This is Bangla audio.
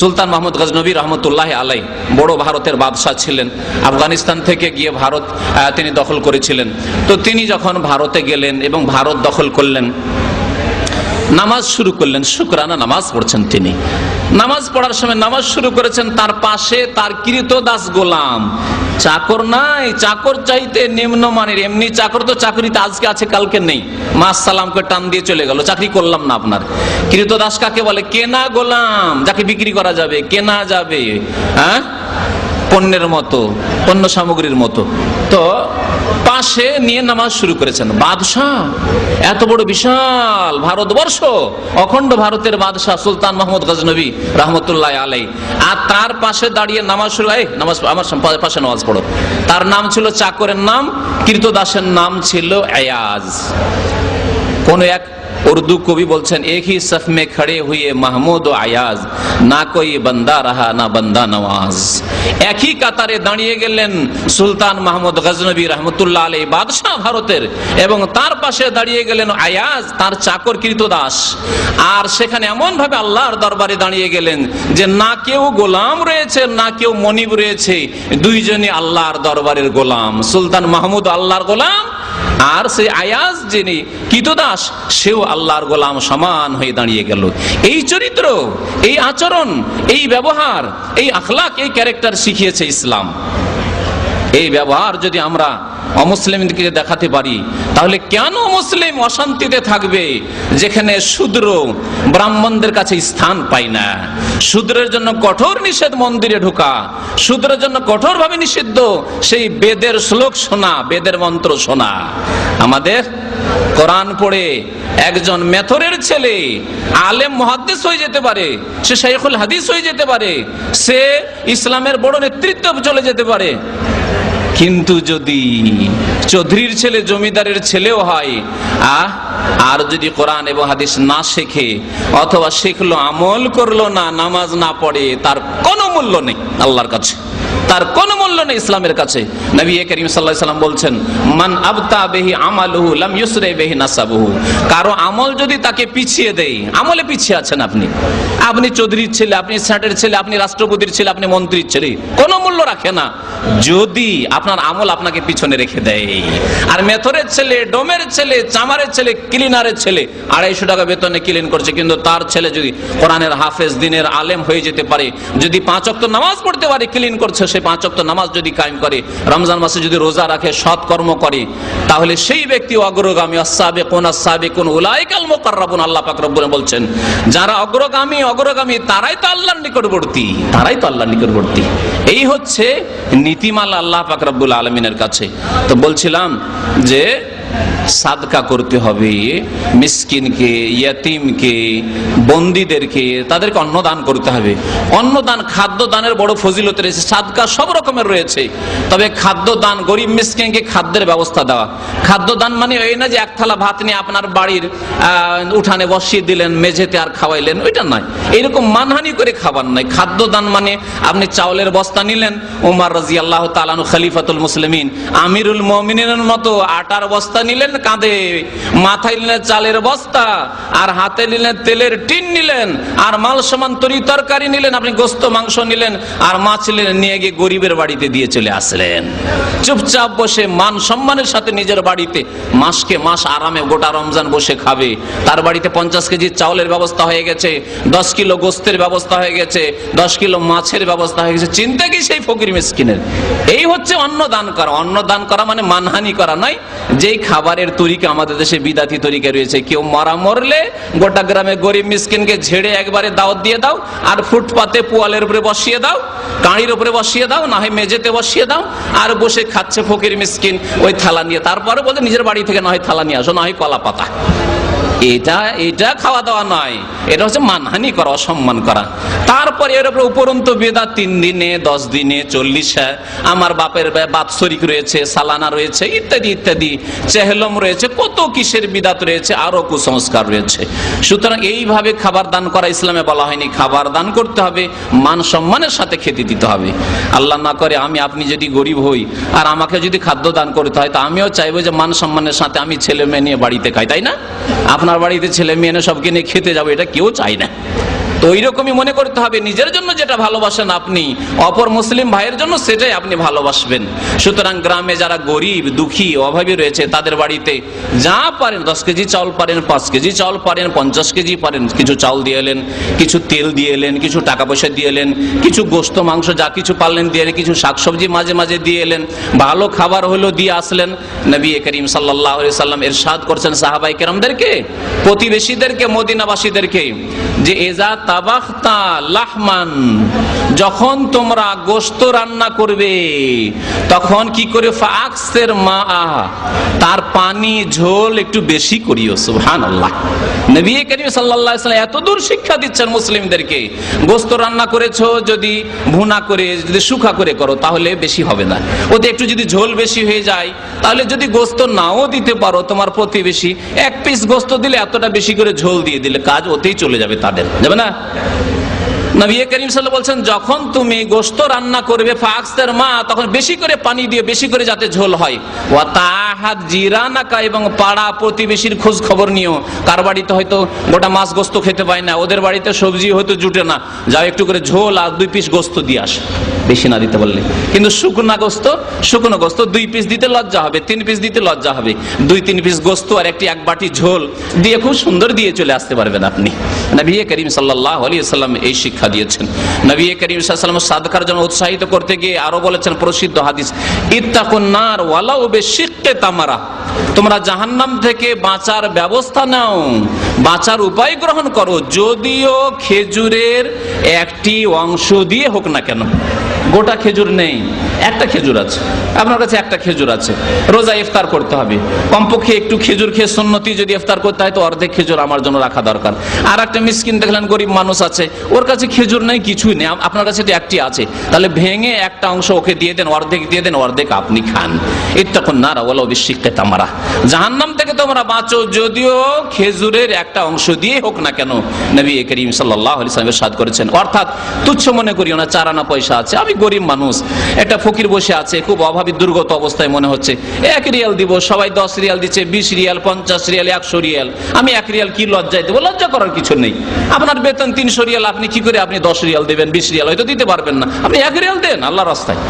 সুলতান মাহমুদ গজনবী রহমতুল্লাহ আলাই বড় ভারতের বাদশাহ ছিলেন। আফগানিস্তান থেকে গিয়ে ভারত তিনি দখল করেছিলেন। তো তিনি যখন ভারতে গেলেন এবং ভারত দখল করলেন নামাজ শুরু করলেন, শুক্রানা নামাজ পড়ছেন তিনি। নামাজ পড়ার সময় নামাজ শুরু করেছেন, তার পাশে তার কৃত দাস গোলাম। চাকর নাই, চাকর চাইতে নিম্নমানের, এমনি চাকর তো চাকরিতে আজকে আছে, কালকে নেই। মাস সালামকে টান দিয়ে চলে গেল, চাকরি করলাম না আপনার। কৃত দাস কাকে বলে? কেনা গোলাম, যাকে বিক্রি করা যাবে, কেনা যাবে হ্যাঁ? পণ্যের মতো, পণ্য সামগ্রীর মতো। তো পাশে নিয়ে নামাজ শুরু করেছেন। বাদশাহ, এত বড় বিশাল ভারতবর্ষ, অখণ্ড ভারতের বাদশাহ সুলতান মোহাম্মদ গজনবী রহমতুল্লাহ আলাই আর তার পাশে দাঁড়িয়ে নামাজ শুরু নামাজ, আমার পাশে নামাজ পড়ো। তার নাম ছিল চাকরের নাম, কীর্তদাসের নাম ছিল আয়াজ কোন এক উর্দু কবি বলছেন এক ही सफ में खड़े हुए महमूद ও আয়াজ না কোই বান্দা রাহা না বান্দা নওয়াজ একই কাতারে দাঁড়িয়ে গেলেন সুলতান মাহমুদ গজনবী রহমতুল্লাহ আলী বাদশাহ ভারতের এবং তার পাশে দাঁড়িয়ে গেলেন আয়াজ তার চাকর দাস আর সেখানে এমন ভাবে আল্লাহর দরবারে দাঁড়িয়ে গেলেন যে না কেউ গোলাম রয়েছে না কেউ মনিব রয়েছে দুইজনই আল্লাহর দরবারের গোলাম সুলতান মাহমুদ আল্লাহর গোলাম আর সেই আয়াজ যিনি কিতদাস সেও আল্লাহর গোলাম সমান হয়ে দাঁড়িয়ে গেল। এই চরিত্র, এই আচরণ, এই ব্যবহার, এই আখলাক, এই ক্যারেক্টার শিখিয়েছে ইসলাম। এই ব্যবহার যদি আমরা অমুসলিমকে দেখাতে পারি, তাহলে কেন মুসলিম অশান্তিতে থাকবে? যেখানে শূদ্র ব্রাহ্মণদের কাছে স্থান পায় না। শূদ্রের জন্য কঠোর নিষেধ মন্দিরে ঢোকা। শূদ্রের জন্য কঠোরভাবে নিষিদ্ধ সেই বেদের শ্লোক শোনা, বেদের মন্ত্র শোনা। আমাদের কোরআন পড়ে একজন মেথরের ছেলে আলেম মহাদ্দেশ হয়ে যেতে পারে, সে শাইখুল হাদিস হয়ে যেতে পারে, সে ইসলামের বড় নেতৃত্ব চলে যেতে পারে। কিন্তু যদি চৌধুরীর ছেলে, জমিদারের ছেলেও হয় আহ আর যদি কোরআন এবং হাদিস না শেখে, অথবা শিখলো, আমল করল না, নামাজ না পড়ে, তার কোনো মূল্য নেই আল্লাহর কাছে। তার কোনো মূল্য নেই ইসলামের কাছে। নবী করিম সাল্লাল্লাহু সাল্লাম বলছেন, মান আবতা বেহি আমালুহু লাম ইউসরে বেহি নাসাবুহু। কারও আমল যদি তাকে পিছিয়ে দেয়, আমলে পিছিয়ে আছেন আপনি। আপনি চৌধুরীর ছেলে, আপনি স্যাটের ছেলে, আপনি রাষ্ট্রপতির ছেলে, আপনি মন্ত্রীর ছেলে, কোনো মূল্য রাখে না। যদি আপনার আমল আপনাকে পিছনে রেখে দেয়। আর মেথরের ছেলে, ডোমের ছেলে, চামারের ছেলে, ক্লিনারের ছেলে, আড়াইশো টাকা বেতনে ক্লিন করছে, কিন্তু তার ছেলে যদি কোরআনের হাফেজ, দিনের আলেম হয়ে যেতে পারে, যদি পাঁচ অক্ত নামাজ পড়তে পারে, ক্লিন করছে সে পাঁচ অক্ত নামাজ যদি কায়েম করে, রমজান মাসে যদি রোজা রাখে, সৎ কর্ম করে, তাহলে সেই ব্যক্তি অগ্রগামী অসাবে কোন আসাবে কোন উলাইকাল মোকাররাবুন, আল্লাহ পাক রব্বুল বলছেন, যারা অগ্রগামী অগ্রগামী, তারাই তো আল্লাহর নিকটবর্তী, তারাই তো আল্লাহর নিকটবর্তী। এই হচ্ছে নীতিমালা আল্লাহ পাক রব্বুল আলমিনের কাছে। তো বলছিলাম যে সাদকা করতে হবে, মিসকিনকে, ইয়াতিমকে, বন্দীদেরকে, তাদেরকে অন্নদান করতে হবে। অন্নদান খাদ্য দানের বড় ফজিলত রয়েছে সাদকা সব রকমের রয়েছে। তবে খাদ্য দান গরিব মিসকিনকে খাদ্যের ব্যবস্থা দেওয়া। খাদ্য দান মানে এই না যে এক থালা ভাত নিয়ে আপনার বাড়ির উঠানে বসিয়ে দিলেন, মেঝেতে আর খাওয়াইলেন, ওইটা নয়। এরকম মানহানি করে খাবার নাই খাদ্য দান মানে আপনি চাউলের বস্তা নিলেন, উমার রাজি আল্লাহ তালানু খালিফাতুল মুসলিমিন, আমিরুল মমিনের মতো আটার বস্তা নিলেন কাঁধে মাথায় নিলেন চালের বস্তা, আর হাতে নিলেন তেলের টিন নিলেন, আর মাল সমান তরি তরকারি নিলেন, আপনি গোস্ত, মাংস নিলেন, আর মাছ নিলেন নিয়ে গিয়ে গরিবের বাড়িতে দিয়ে চলে আসলেন। চুপচাপ বসে মান সম্মানের সাথে নিজের বাড়িতে মাসকে মাস আরামে গোটা রমজান বসে খাবে। তার বাড়িতে পঞ্চাশ কেজি চাউলের ব্যবস্থা হয়ে গেছে, দশ কিলো গোস্তের ব্যবস্থা হয়ে গেছে, দশ কিলো মাছের ব্যবস্থা হয়ে গেছে। চিন্তা কি সেই ফকির মিসকিনের। এই হচ্ছে অন্ন দান করা। অন্ন দান করা মানে মানহানি করা নয়, যেই খাবারের তরিকা আমাদের দেশে বিদাতি তরিকা রয়েছে। কেউ মারা মরলে গোটা গ্রামে গরিব মিসকিনকে ঝেড়ে একবারে দাওয়াত দিয়ে দাও, আর ফুটপাতে পোয়ালের উপরে বসিয়ে দাও, কাঁড়ির উপরে বসিয়ে দাও, না হয় মেঝেতে বসিয়ে দাও, আর বসে খাচ্ছে ফকির মিসকিন ওই থালা নিয়ে। তারপরে বলতে নিজের বাড়ি থেকে না হয় থালা নিয়ে আসো, না হয় কলা পাতা এটা এটা খাওয়া দাওয়া নয়। এটা হচ্ছে মানহানি করা, অসম্মান করা। তারপরে এর উপরে উপরন্ত বেদা তিন দিনে, দশ দিনে, চল্লিশে আমার বাপের বাৎসরিক রয়েছে, সালানা রয়েছে, ইত্যাদি ইত্যাদি। চেহলম রয়েছে, কত কিসের বিদাত রয়েছে, আরও কুসংস্কার রয়েছে। সুতরাং এইভাবে খাবার দান করা ইসলামে বলা হয়নি। খাবার দান করতে হবে, মান সম্মানের সাথে খেতে দিতে হবে। আল্লাহ না করে আমি, আপনি যদি গরিব হই, আর আমাকে যদি খাদ্য দান করতে হয়, তা আমিও চাইব যে মান সম্মানের সাথে আমি ছেলে মেয়ে নিয়ে বাড়িতে খাই, তাই না? আপনার বাড়িতে ছেলে মেয়ে সবকে নিয়ে খেতে যাব এটা কেউ চায় না। তো ওই রকমই মনে করতে হবে, নিজের জন্য যেটা ভালোবাসেন আপনি, অপর মুসলিম ভাইয়ের জন্য সেটাই আপনি ভালোবাসবেন। সুতরাং গ্রামে যারা গরিব, দুঃখী, অভাবী রয়েছে, তাদের বাড়িতে যা পারেন, দশ কেজি চাউল পারেন, পাঁচ কেজি চাউল পারেন, পঞ্চাশ কেজি পারেন, কিছু চাউল দিয়ে এলেন, কিছু তেল দিয়ে এলেন, কিছু টাকা পয়সা দিয়ে এলেন, কিছু গোস্ত, মাংস, যা কিছু পারলেন দিয়ে এলেন, কিছু শাকসবজি মাঝে মাঝে দিয়ে এলেন, ভালো খাবার হলো দিয়ে আসলেন। নবী করিম সাল্লাহ সাল্লাম এর সাদ করছেন সাহাবাই কেরামদেরকে, প্রতিবেশীদেরকে, মদিনাবাসীদেরকে, যে এজা লাহমান। যখন তোমরা গোস্ত রান্না করবে, তখন কি করে? ফাক্সের মা তার পানি, ঝোল একটু বেশি করিও সুবহান আল্লাহ নবী করিম সাল্লাম এত দূর শিক্ষা দিচ্ছেন মুসলিমদেরকে গোস্ত রান্না করেছ, যদি ভুনা করে, যদি শুকা করে করো, তাহলে বেশি হবে না। ওতে একটু যদি ঝোল বেশি হয়ে যায় তাহলে যদি গোস্ত নাও দিতে পারো তোমার প্রতিবেশী, এক পিস গোস্ত দিলে এতটা বেশি করে ঝোল দিয়ে দিলে, কাজ ওতেই চলে যাবে তাদের। যাবে না? নবী করিম সাল্লাল্লাহু বলছেন, যখন তুমি গোস্ত রান্না করবে ফাক্সের মা, তখন বেশি করে পানি দিও, বেশি করে যাতে ঝোল হয়। ওয়া তাহাদ জিরানাকা এবং পাড়া প্রতিবেশীর খোঁজ খবর নিও। কার বাড়িতে হয়তো গোটা মাছ গোস্ত খেতে পায় না, ওদের বাড়িতে সবজি হয়তো জুটে না। যাও একটু করে ঝোল আর দুই পিস গোস্ত দিয়ে আসে। বেশি না দিতে বললে। কিন্তু শুকনা গোস্ত শুকনো গোস্ত দুই পিস দিতে লজ্জা হবে, তিন পিস দিতে লজ্জা হবে। দুই, তিন পিস গোস্ত আর একটি এক বাটি ঝোল দিয়ে খুব সুন্দর দিয়ে চলে আসতে পারবেন আপনি। নবী করিম সাল্লাহ আলী সাল্লাম এই শিক্ষা দিয়েছেন। নবী করিম সাল্লাম সাদকার জন্য উৎসাহিত করতে গিয়ে আরও বলেছেন প্রসিদ্ধ হাদিস, ইত্তাকুন নার ওয়ালাউ বেশিক্কে তামারা। তোমরা জাহান্নাম থেকে বাঁচার ব্যবস্থা নাও, বাঁচার উপায় গ্রহণ করো, যদিও খেজুরের একটি অংশ দিয়ে হোক না কেন। গোটা খেজুর নেই, একটা খেজুর আছে। আপনার কাছে একটা খেজুর আছে, রোজা ইফতার করতে হবে। কমপক্ষে একটু খেজুর খেয়ে সুন্নতি যদি ইফতার করতে হয়, তো অর্ধেক খেজুর আমার জন্য রাখা দরকার। আর একটা মিসকিন দেখলেন, গরিব মানুষ আছে, ওর কাছে খেজুর নেই, কিছুই নেই। আপনার কাছে তো একটি আছে। তাহলে ভেঙে একটা অংশ ওকে দিয়ে দেন, অর্ধেক দিয়ে দেন, অর্ধেক আপনি খান। ইত্তাকুন নারা ওয়ালাউ বিশিক্কে তামারা। জাহান্নাম থেকে তোমরা বাঁচো, যদিও খেজুরের একটা অংশ দিয়ে হোক না কেন। নবী করিম সাল্লাম ইরশাদ করেছেন। অর্থাৎ তুচ্ছ মনে করিও না চার আনা পয়সা আছে। আমি গরিব মানুষ। একটা ফকির বসে আছে, খুব অভাবী, দুর্গত অবস্থায় মনে হচ্ছে। এক রিয়াল দিব, সবাই দশ রিয়াল দিচ্ছে, বিশ রিয়াল, পঞ্চাশ রিয়াল, একশো রিয়াল। আমি এক রিয়াল কি লজ্জায় দেবো? লজ্জা করার কিছু নেই। আপনার বেতন তিনশো রিয়াল, আপনি কি করে আপনি দশ রিয়াল দেবেন, বিশ রিয়াল? হয়তো দিতে পারবেন না। আপনি এক রিয়াল দেন আল্লাহ রাস্তায়।